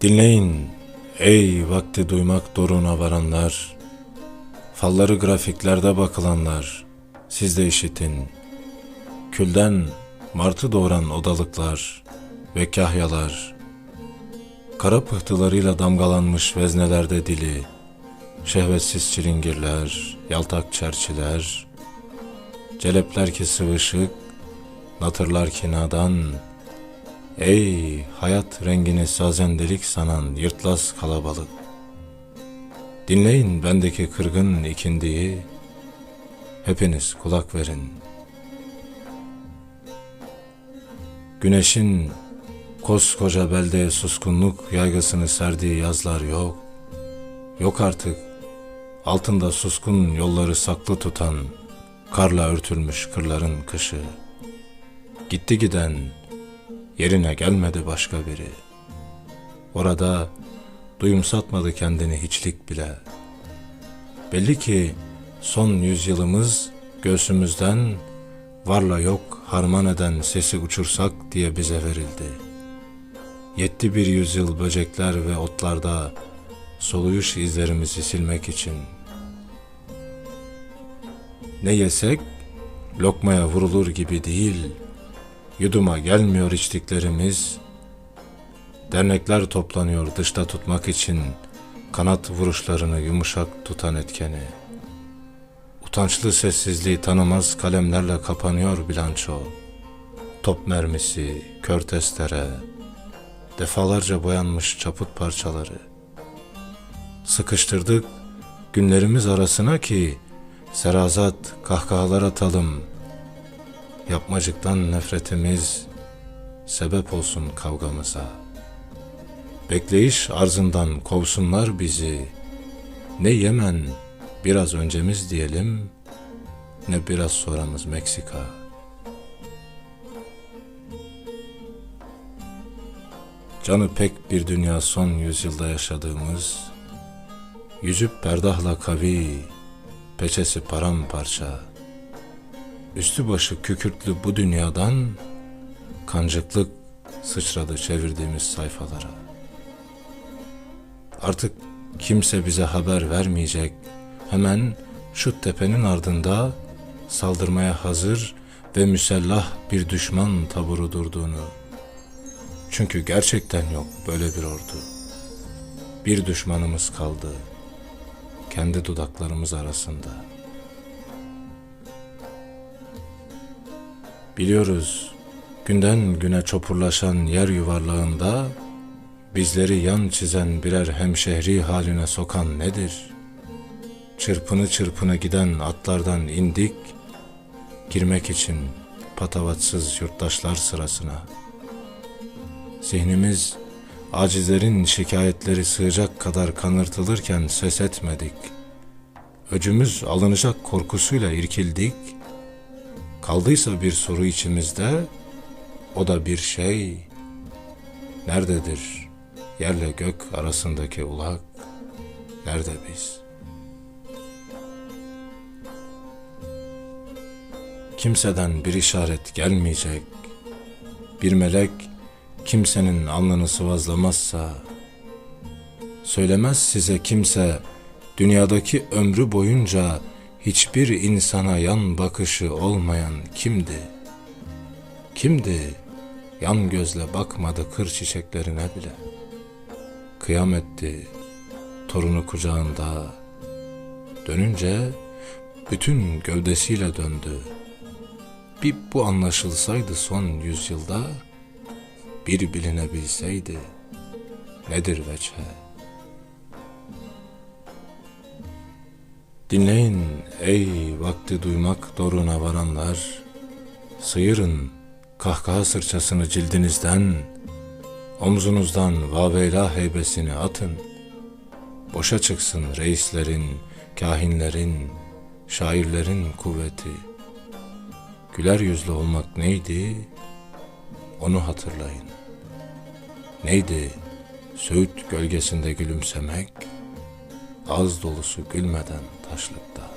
Dinleyin ey vakti duymak doruna varanlar, falları grafiklerde bakılanlar, siz de işitin. Külden martı doğuran odalıklar ve kahyalar, kara pıhtılarıyla damgalanmış veznelerde dili, şehvetsiz çilingirler, yaltak çerçiler, celepler ki sıvışık, natırlar ki nadan, Ey hayat rengini sazendelik sanan yırtlas kalabalık. Dinleyin bendeki kırgın ikindiyi, hepiniz kulak verin. Güneşin koskoca beldeye suskunluk yaygısını serdiği yazlar yok. Yok artık altında suskun yolları saklı tutan karla örtülmüş kırların kışı. Gitti giden yerine gelmedi başka biri. Orada duyumsatmadı kendini hiçlik bile. Belli ki son yüzyılımız göğsümüzden varla yok harman eden sesi uçursak diye bize verildi. Yetti bir yüzyıl böcekler ve otlarda soluyuş izlerimizi silmek için. Ne yesek lokmaya vurulur gibi değil, yuduma gelmiyor içtiklerimiz, dernekler toplanıyor dışta tutmak için kanat vuruşlarını yumuşak tutan etkeni. Utançlı sessizliği tanımaz kalemlerle kapanıyor bilanço. Top mermisi, kör testere, defalarca boyanmış çaput parçaları. Sıkıştırdık günlerimiz arasına ki serazat kahkahalar atalım. Yapmacıktan nefretimiz sebep olsun kavgamıza. Bekleyiş arzından kovsunlar bizi. Ne Yemen biraz öncemiz diyelim, ne biraz sonramız Meksika. Canı pek bir dünya son yüzyılda yaşadığımız, yüzüp perdahla kavi, peçesi paramparça, üstü başı kükürtlü bu dünyadan kancıklık sıçradı çevirdiğimiz sayfalara. Artık kimse bize haber vermeyecek. Hemen şu tepenin ardında saldırmaya hazır ve müsellah bir düşman taburu durduğunu. Çünkü gerçekten yok böyle bir ordu. Bir düşmanımız kaldı. Kendi dudaklarımız arasında. Biliyoruz günden güne çopurlaşan yer yuvarlağında bizleri yan çizen birer hemşehri haline sokan nedir? Çırpını çırpını giden atlardan indik, girmek için patavatsız yurttaşlar sırasına. Zihnimiz acizlerin şikayetleri sığacak kadar kanırtılırken ses etmedik. Öcümüz alınacak korkusuyla irkildik. Kaldıysa bir soru içimizde, o da bir şey. Nerededir yerle gök arasındaki ulak? Nerede biz? Kimseden bir işaret gelmeyecek. Bir melek kimsenin alnını sıvazlamazsa, söylemez size kimse dünyadaki ömrü boyunca hiçbir insana yan bakışı olmayan kimdi? Kimdi? Yan gözle bakmadı kır çiçeklerine bile. Kıyam etti, torunu kucağında. Dönünce bütün gövdesiyle döndü. Bir bu anlaşılsaydı son yüzyılda, bir bilinebilseydi nedir veçhe? Dinleyin ey vakti duymak doruna varanlar, sıyırın kahkaha sırçasını cildinizden, omzunuzdan vaveyla heybesini atın, boşa çıksın reislerin, kahinlerin, şairlerin kuvveti. Güler yüzlü olmak neydi? Onu hatırlayın. Neydi? Söğüt gölgesinde gülümsemek, ağız dolusu gülmeden taşlıkta.